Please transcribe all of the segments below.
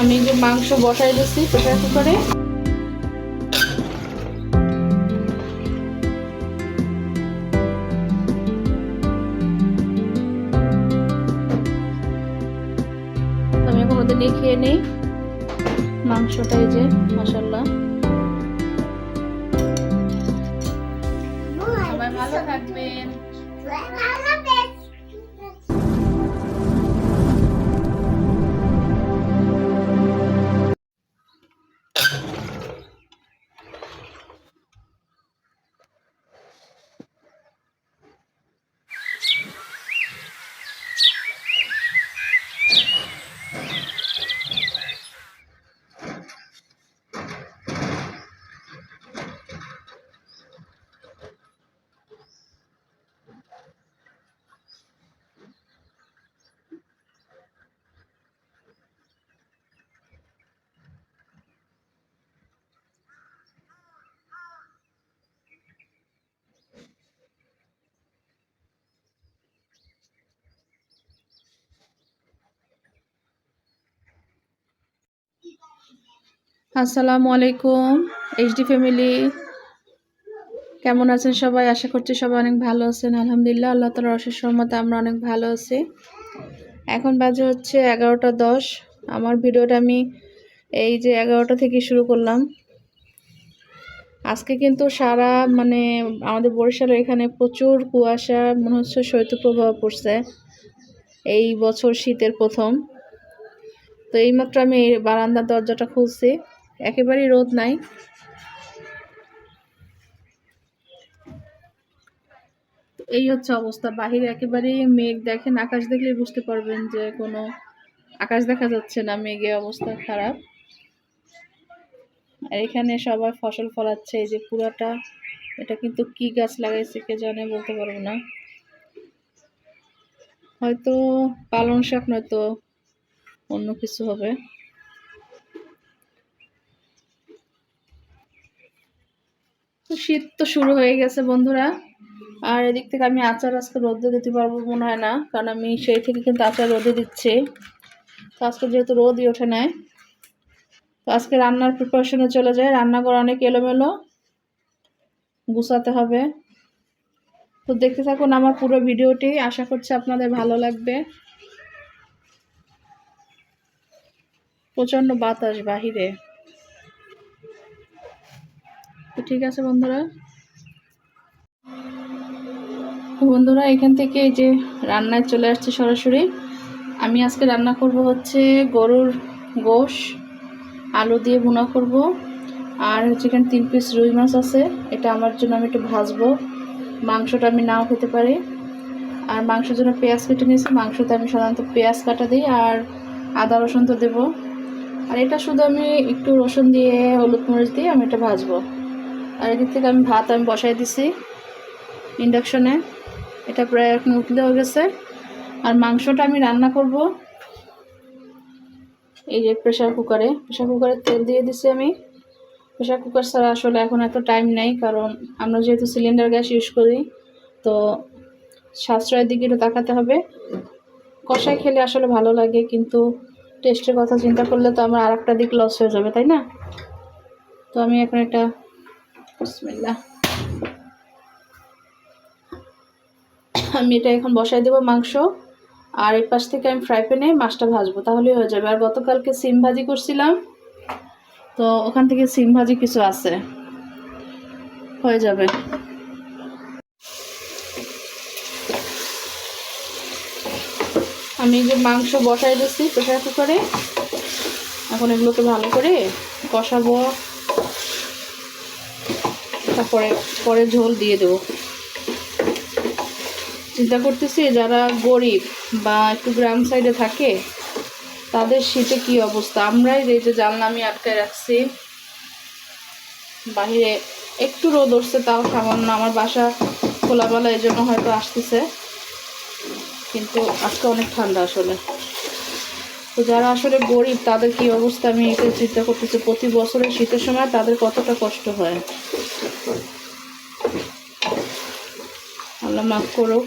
আমি যে মাংস বসাই দিচ্ছি প্রেশার কুকারে। আমি এখন ওদের নিয়ে খেয়ে নিই। মাংসটাই যে মশাল্লা সবাই ভালো থাকবেন। আসসালামু আলাইকুম এইচডি ফ্যামিলি কেমন আছেন সবাই? আশা করছি সবাই অনেক ভালো আছেন। আলহামদুলিল্লাহ, আল্লাহ তালার অশেষ সহমতে আমরা অনেক ভালো আছি। এখন বাজে হচ্ছে এগারোটা দশ। আমার ভিডিওটা আমি এই যে এগারোটা থেকে শুরু করলাম। আজকে কিন্তু সারা মানে আমাদের বরিশালের এখানে প্রচুর কুয়াশা, মনে হচ্ছে শৈত্যপ্রবাহ পড়ছে। এই বছর শীতের প্রথম। তো এইমাত্র আমি বারান্দার দরজাটা খুলছি। একেবারেই রোদ নাই। এই হচ্ছে অবস্থা। বাহিরে একেবারেই মেঘ দেখেন, আকাশ দেখলেই বুঝতে পারবেন যে কোনো আকাশ দেখা যাচ্ছে না, মেঘে অবস্থা খারাপ। আর এখানে সবাই ফসল ফলাচ্ছে, এই যে পুরাটা, এটা কিন্তু কি গাছ লাগাইছে কে জানে বলতে পারব না। হয়তো পালং শাক নয়তো অন্য কিছু হবে। তো শীত তো শুরু হয়ে গেছে, বন্ধুরা। আর এদিক থেকে আমি আচার আজকে রোদে দিতে পারব মনে হয় না, কারণ আমি সেই থেকে কিন্তু আচার রোদে দিচ্ছি। তো আজকে যেহেতু রোদই ওঠে নেয় তো আজকে রান্নার প্রিপারেশনে চলে যায় রান্নাঘর অনেক এলোমেলো, গুছাতে হবে। তো দেখতে থাকুন আমার পুরো ভিডিওটি, আশা করছি আপনাদের ভালো লাগবে। প্রচণ্ড বাতাস বাহিরে। তো ঠিক আছে বন্ধুরা। বন্ধুরা, এখান থেকে এই যে রান্নায় চলে আসছে সরাসরি। আমি আজকে রান্না করব হচ্ছে গরুর গোশ, আলু দিয়ে ভুনা করব। আর হচ্ছে এখানে তিন পিস রুই মাছ আছে, এটা আমার জন্য আমি একটু ভাজবো। মাংসটা আমি নাও খেতে পারি। আর মাংসের জন্য পেঁয়াজ কেটে নিয়েছি, মাংসতে আমি সাধারণত পেঁয়াজ কাটা দিই আর আদা রসুন তো দেবো। আর এটা শুধু আমি একটু রসুন দিয়ে হলুদ মরিচ দিয়ে আমি এটা ভাজবো। আর এদিক থেকে আমি ভাত আমি বসাই দিছি ইন্ডাকশনে। এটা প্রায় এখন উঠলে হয়ে গেছে। আর মাংসটা আমি রান্না করব। এই যে প্রেশার কুকারে প্রেশার কুকারে তেল দিয়ে দিছি আমি। প্রেশার কুকার ছাড়া আসলে এখন এত টাইম নেই কারণ আমরা যেহেতু সিলিন্ডার গ্যাস ইউজ করি, তো সাশ্রয়ের দিকে একটু তাকাতে হবে। কষায় খেলে আসলে ভালো লাগে, কিন্তু টেস্টের কথা চিন্তা করলে তো আমার আর একটা দিক লস হয়ে যাবে, তাই না? তো আমি এখন একটা আমি এটা এখন বসাই দেবো মাংস, আর এই পাশ থেকে আমি ফ্রাই প্যানে মাছটা ভাজবো, তাহলেই হয়ে যাবে। আর গতকালকে সিম ভাজি করছিলাম, তো ওখান থেকে সিম ভাজি কিছু আছে। হয়ে যাবে। আমি যে মাংস বসাই দিচ্ছি প্রেশার কুকারে, এখন এগুলোকে ভালো করে কষাবো। তারপরে পরে ঝোল দিয়ে দেবো। চিন্তা করতেছি যারা গরিব বা একটু গ্রাম সাইডে থাকে, তাদের শীতে কি অবস্থা? আমরাই এই যে জানলা আমি আটকায় রাখছি, বাহিরে একটু রোদ উঠছে, তাও সামান্য আমার বাসা খোলাবেলা এই জন্য হয়তো আসতেছে। কিন্তু আজকে অনেক ঠান্ডা আসলে। তো যারা আসলে গরিব, তাদের কি অবস্থা? আমি এটা চিন্তা করতেছি, প্রতি বছরের শীতের সময় তাদের কতটা কষ্ট হয়? আল্লাহ মাফ করুক।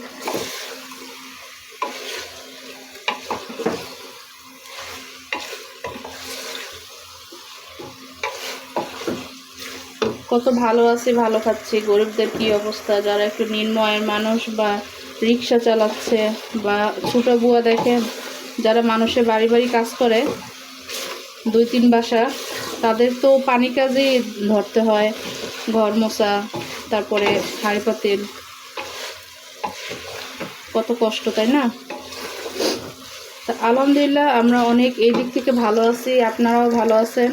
কত ভালো আছে, ভালো খাচ্ছে। গরিবদের কি অবস্থা? যারা একটু নির্ময়ের মানুষ বা রিক্সা চালাচ্ছে বা ছোটো বুয়া দেখে যারা মানুষের বাড়ি বাড়ি কাজ করে, দুই তিন বাসা, তাদের তো পানি কাজেই ধরতে হয়। ঘর মোছা, তারপরে হাঁড়ি পাতিল। কত কষ্ট, তাই না? তা আলহামদুলিল্লাহ আমরা অনেক এই দিক থেকে ভালো আছি, আপনারাও ভালো আছেন।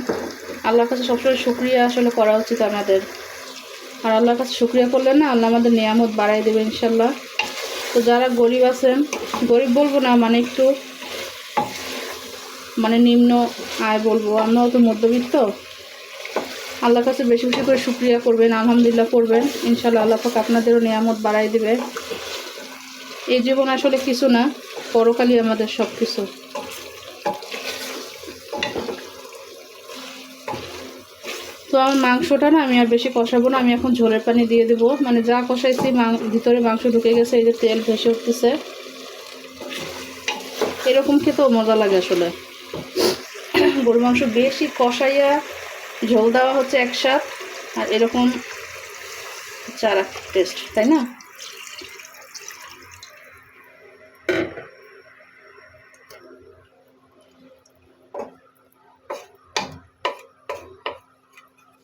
আল্লাহর কাছে সবসময় শুক্রিয়া আসলে করা উচিত আমাদের। আর আল্লাহর কাছে শুক্রিয়া করলে না, আল্লাহ আমাদের নিয়ামত বাড়াই দেবে ইনশাল্লাহ। তো যারা গরিব আছেন, গরিব বলব না মানে একটু মানে নিম্ন আয় বলব। আমরাও তো মধ্যবিত্ত। আল্লাহর কাছে বেশি বেশি করে শুক্রিয়া করবেন, আলহামদুলিল্লাহ করবেন। ইনশাল্লাহ আল্লাহ পাক আপনাদেরও নিয়ামত বাড়াই দেবে। এই জীবন আসলে কিছু না, পরকালই আমাদের সব কিছু তো আমার মাংসটা না, আমি আর বেশি কষাবো না, আমি এখন ঝোলের পানি দিয়ে দেবো। মানে যা কষাইছি ভিতরে মাংস ঢুকে গেছে, এই যে তেল ভেসে উঠতেছে। এরকম খেতেও মজা লাগে আসলে। গরু মাংস বেশি কষাইয়া ঝোল দেওয়া হচ্ছে একসাথ আর এরকম চারা টেস্ট তাই না?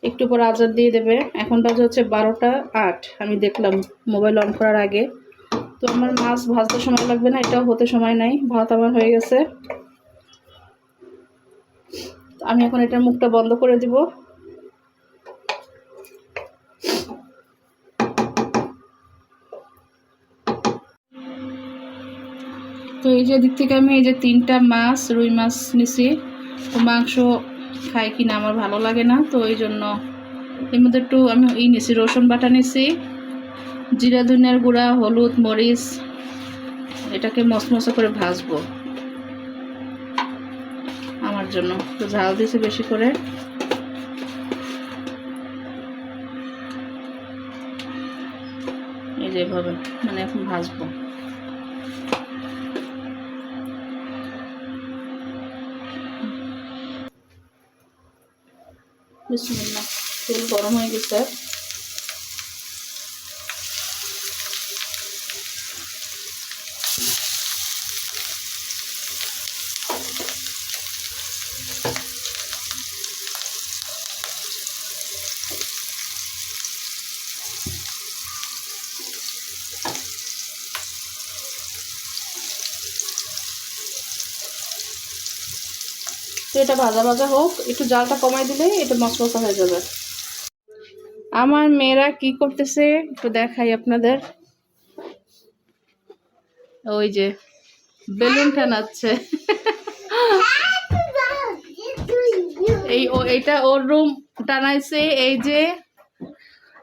একটু পর আজার দিয়ে দেবে। এখন বাজে হচ্ছে বারোটা আট। আমি দেখলাম মোবাইল অন করার আগে। তো আমার মাছ ভাজতে সময় লাগবে না, এটাও হতে সময় নাই, ভাত আমার হয়ে গেছে। আমি এখন এটার মুখটা বন্ধ করে দিব। তো এই যে দিক থেকে আমি এই যে তিনটা মাছ, রুই মাছ নিছি, তো মাংস খাই কিনা আমার ভালো লাগে না, তো এই জন্য এর মধ্যে একটু আমি ই নিছি, রসুন বাটা নিছি। জিরা ধনিয়ার গুঁড়া, হলুদ, মরিচ, এটাকে মশমশা করে ভাজবো। আমার জন্য। তো ঝাল দিয়েছি বেশি করে। এই যে এভাবে মানে এখন ভাজবো। বিসমিল্লাহ তেল গরম হয়ে গেছে। এটা ভাজা ভাজা হোক একটু জালটা কমাই দিলেই এটা মশমশা হয়ে যাবে। আমার মেয়েরা কি করতেছে একটু দেখাই আপনাদের। ওই যে বেলুন টানাচ্ছে। এই ও এটা ওর রুম টানাইছে এই যে।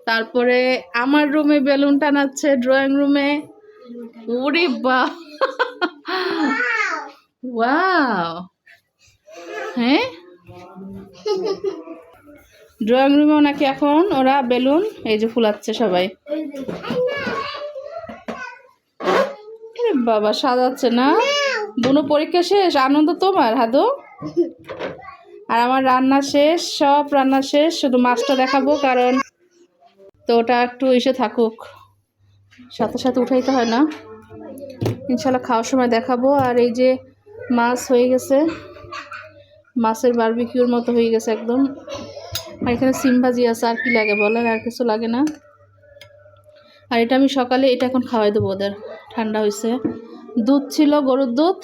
তারপরে আমার রুমে বেলুন টানাচ্ছে ড্রয়িং রুমে। ওরে বা ওয়াও হ্যাঁ? ড্রয়িং রুমেও নাকি এখন ওরা বেলুন এই যে ফুলাচ্ছে সবাই। বাবা, সাজাচ্ছে না? বুনো, পরীক্ষা শেষ? আনন্দ তোমার, হাদু? আর আমার রান্না শেষ, সব রান্না শেষ, শুধু মাছটা দেখাবো কারণ তো ওটা একটু এসে থাকুক। সাথে সাথে উঠাইতে হয় না। ইনশাল্লাহ খাওয়ার সময় দেখাবো। আর এই যে মাছ হয়ে গেছে। মাছের বারবিকিউর মতো হয়ে গেছে একদম। আর এখানে সিম ভাজি আছে, আর কি লাগে বলেন? আর কিছু লাগে না। আর এটা আমি সকালে, এটা এখন খাওয়াই দেবো ওদের। ঠান্ডা হয়েছে দুধ ছিল, গরুর দুধ।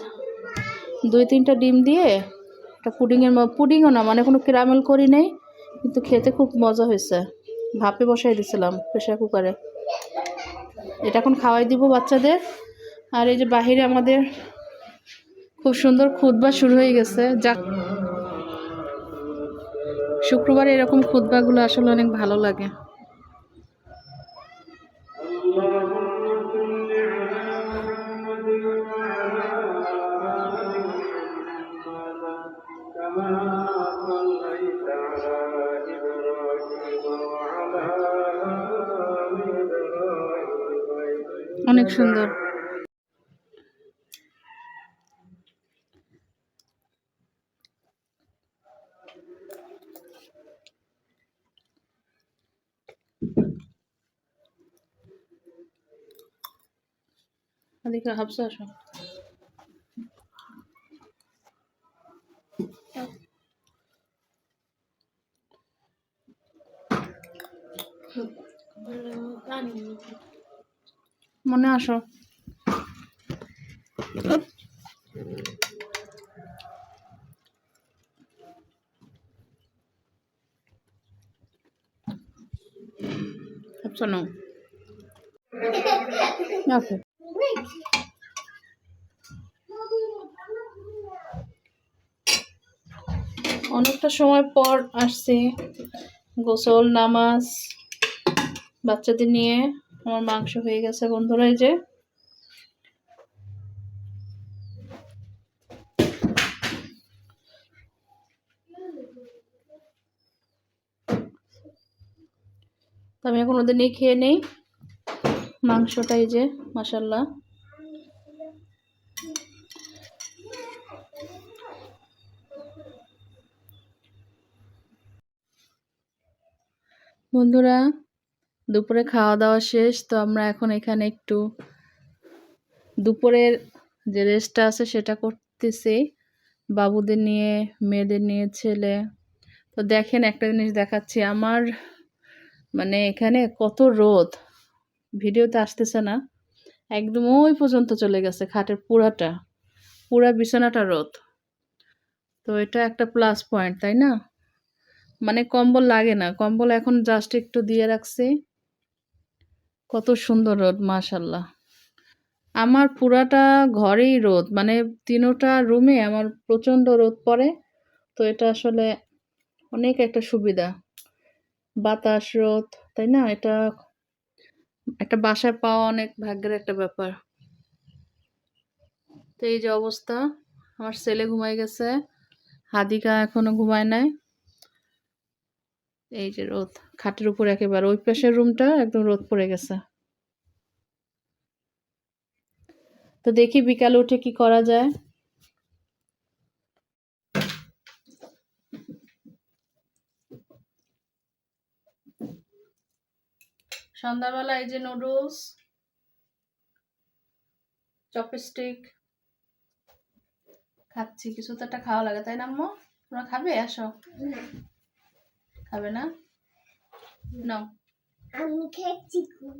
দুই, তিনটা ডিম দিয়ে একটা পুডিংয়ের পুডিংও না মানে কোনো ক্যারামেল করি নেই, কিন্তু খেতে খুব মজা হয়েছে ভাপে বসাই দিয়েছিলাম প্রেশার কুকারে। এটা এখন খাওয়াই দিব বাচ্চাদের। আর এই যে বাহিরে আমাদের খুব সুন্দর খুদবা শুরু হয়ে গেছে। যাক। শুক্রবার এরকম খুদবাগুলো আসলে অনেক ভালো লাগে। অনেক সুন্দর। এদিকে হাফসা আসো। মনে আসো। নাও। ওকে অনেকটা সময় পর আসছি। গোসল, নামাজ, বাচ্চাদের নিয়ে আমার মাংস হয়ে গেছে। বন্ধুরা, এই যে আমি এখন ওদের নিয়ে খেয়ে নেই। মাংসটা এই যে মাসাল্লাহ বন্ধুরা, দুপুরে খাওয়া দাওয়া শেষ, তো আমরা এখন এখানে একটু দুপুরের যে রেস্টটা আছে সেটা করতেছি। বাবুদের নিয়ে, মেয়েদের নিয়ে, ছেলে। তো দেখেন একটা জিনিস দেখাচ্ছি, আমার মানে এখানে কত রোদ। ভিডিওতে আসতেছে না। একদম ওই পর্যন্ত চলে গেছে খাটের পুরাটা। পুরা বিছানাটা রোদ। তো এটা একটা প্লাস পয়েন্ট তাই না? মানে কম্বল লাগে না। কম্বল এখন জাস্ট একটু দিয়ে রাখছি। কত সুন্দর রোদ মাশাল্লাহ আমার পুরাটা ঘরেই রোদ মানে তিনোটা রুমে আমার প্রচণ্ড রোদ পড়ে। তো এটা আসলে অনেক একটা সুবিধা। বাতাস রোদ, তাই না? এটা একটা বাসায় পাওয়া অনেক ভাগ্যের একটা ব্যাপার। তো এই যে অবস্থা, আমার ছেলে ঘুমাই গেছে। হাদিকা এখনও ঘুমায় নাই। এই যে রোদ, খাটের উপর একেবারে, ওই পাশের রুমটা একদম রোদ পড়ে গেছে। তো দেখি বিকালে উঠে কি করা যায়। সন্ধ্যাবেলা এই যে নুডলস, চপস্টিক, খাচ্ছি কিছু তো একটা খাওয়া লাগে, তাই না আম্মু? তোমরা খাবে? আসো। খাবে না? নাও। আমি খেয়েছি খুব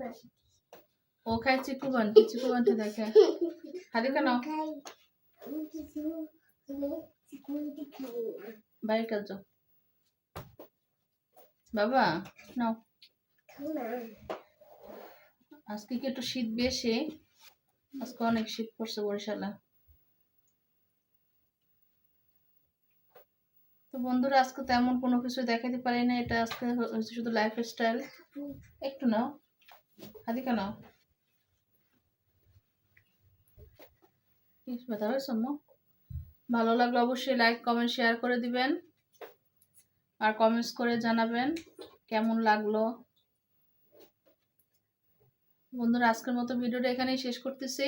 ও খায় চিকু বান্টি চিকু বান্টি দেখে হাদিকা নাও খাই কিছু খাই বাইরে কাজ বাবা নাও। আজকে কি একটু শীত বেশি? আজকে অনেক শীত পড়ছে বরিশালে। তো বন্ধুরা, আজকে তেমন কোনো কিছু দেখাতে পারি না এটা আজকে হচ্ছে শুধু লাইফ স্টাইল একটু নাও। হাদিকা নাও। ব্যথা? ভালো লাগলে অবশ্যই লাইক কমেন্ট শেয়ার করে দিবেন। আর কমেন্টস করে জানাবেন কেমন লাগল। বন্ধুরা, আজকের মতো ভিডিওটা এখানেই শেষ করতেছি।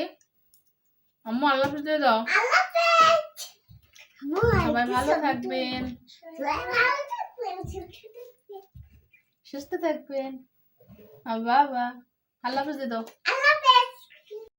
আম্মু, আল্লাহ দিয়ে দাও। সবাই ভালো থাকবেন। সুস্থ থাকবেন। বাবা আল্লাহ হাফেজ। দাও আল্লাহ হাফেজ।